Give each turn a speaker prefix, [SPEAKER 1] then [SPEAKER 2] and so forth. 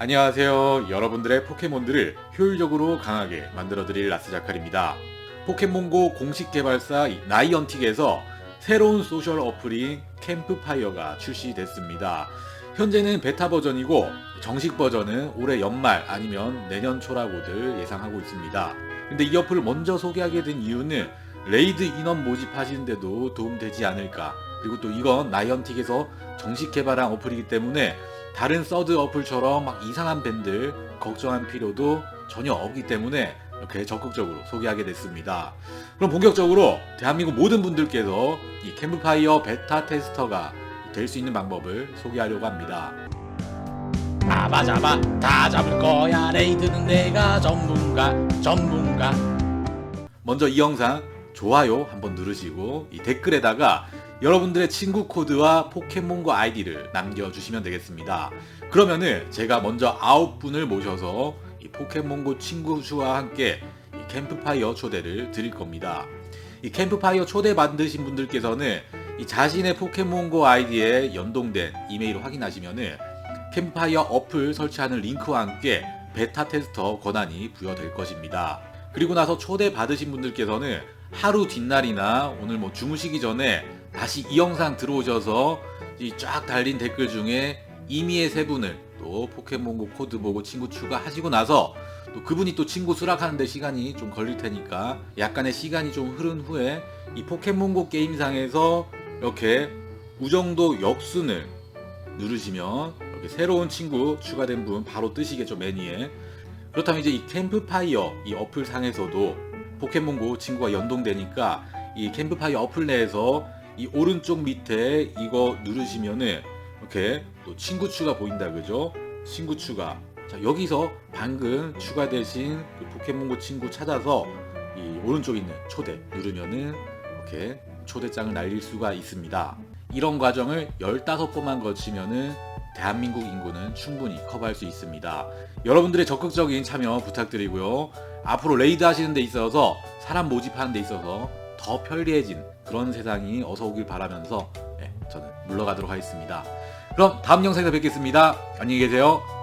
[SPEAKER 1] 안녕하세요. 여러분들의 포켓몬들을 효율적으로 강하게 만들어드릴 라스자칼입니다. 포켓몬고 공식 개발사 이 나이언틱에서 새로운 소셜 어플인 캠프파이어가 출시됐습니다. 현재는 베타 버전이고 정식 버전은 올해 연말 아니면 내년 초라고들 예상하고 있습니다. 근데 이 어플을 먼저 소개하게 된 이유는 레이드 인원 모집하시는데도 도움되지 않을까. 그리고 또 이건 나이언틱에서 정식 개발한 어플이기 때문에 다른 서드 어플처럼 막 이상한 밴들 걱정할 필요도 전혀 없기 때문에 이렇게 적극적으로 소개하게 됐습니다. 그럼 본격적으로 대한민국 모든 분들께서 이 캠프파이어 베타 테스터가 될 수 있는 방법을 소개하려고 합니다.
[SPEAKER 2] 잡아 잡아 다 잡을 거야 레이드는 내가 전문가 전문가
[SPEAKER 1] 먼저 이 영상 좋아요 한번 누르시고 이 댓글에다가 여러분들의 친구 코드와 포켓몬고 아이디를 남겨주시면 되겠습니다. 그러면은 제가 먼저 아홉 분을 모셔서 이 포켓몬고 친구 수와 함께 이 캠프파이어 초대를 드릴 겁니다. 이 캠프파이어 초대 받으신 분들께서는 이 자신의 포켓몬고 아이디에 연동된 이메일을 확인하시면은 캠프파이어 어플 설치하는 링크와 함께 베타 테스터 권한이 부여될 것입니다. 그리고 나서 초대 받으신 분들께서는 하루 뒷날이나 오늘 뭐 주무시기 전에 다시 이 영상 들어오셔서 이 쫙 달린 댓글 중에 이미의 세 분을 또 포켓몬고 코드 보고 친구 추가하시고 나서 또 그분이 또 친구 수락하는데 시간이 좀 걸릴 테니까 약간의 시간이 좀 흐른 후에 이 포켓몬고 게임상에서 이렇게 우정도 역순을 누르시면 이렇게 새로운 친구 추가된 분 바로 뜨시겠죠 메뉴에. 그렇다면 이제 이 캠프파이어 이 어플 상에서도 포켓몬고 친구가 연동되니까 이 캠프파이어 어플 내에서 이 오른쪽 밑에 이거 누르시면은 이렇게 또 친구 추가 보인다 그죠? 친구 추가. 자 여기서 방금 추가되신 그 포켓몬고 친구 찾아서 이 오른쪽에 있는 초대 누르면은 이렇게 초대장을 날릴 수가 있습니다. 이런 과정을 15번만 거치면은 대한민국 인구는 충분히 커버할 수 있습니다. 여러분들의 적극적인 참여 부탁드리고요. 앞으로 레이드 하시는 데 있어서 사람 모집하는 데 있어서 더 편리해진 그런 세상이 어서 오길 바라면서 예, 저는 물러가도록 하겠습니다. 그럼 다음 영상에서 뵙겠습니다. 안녕히 계세요.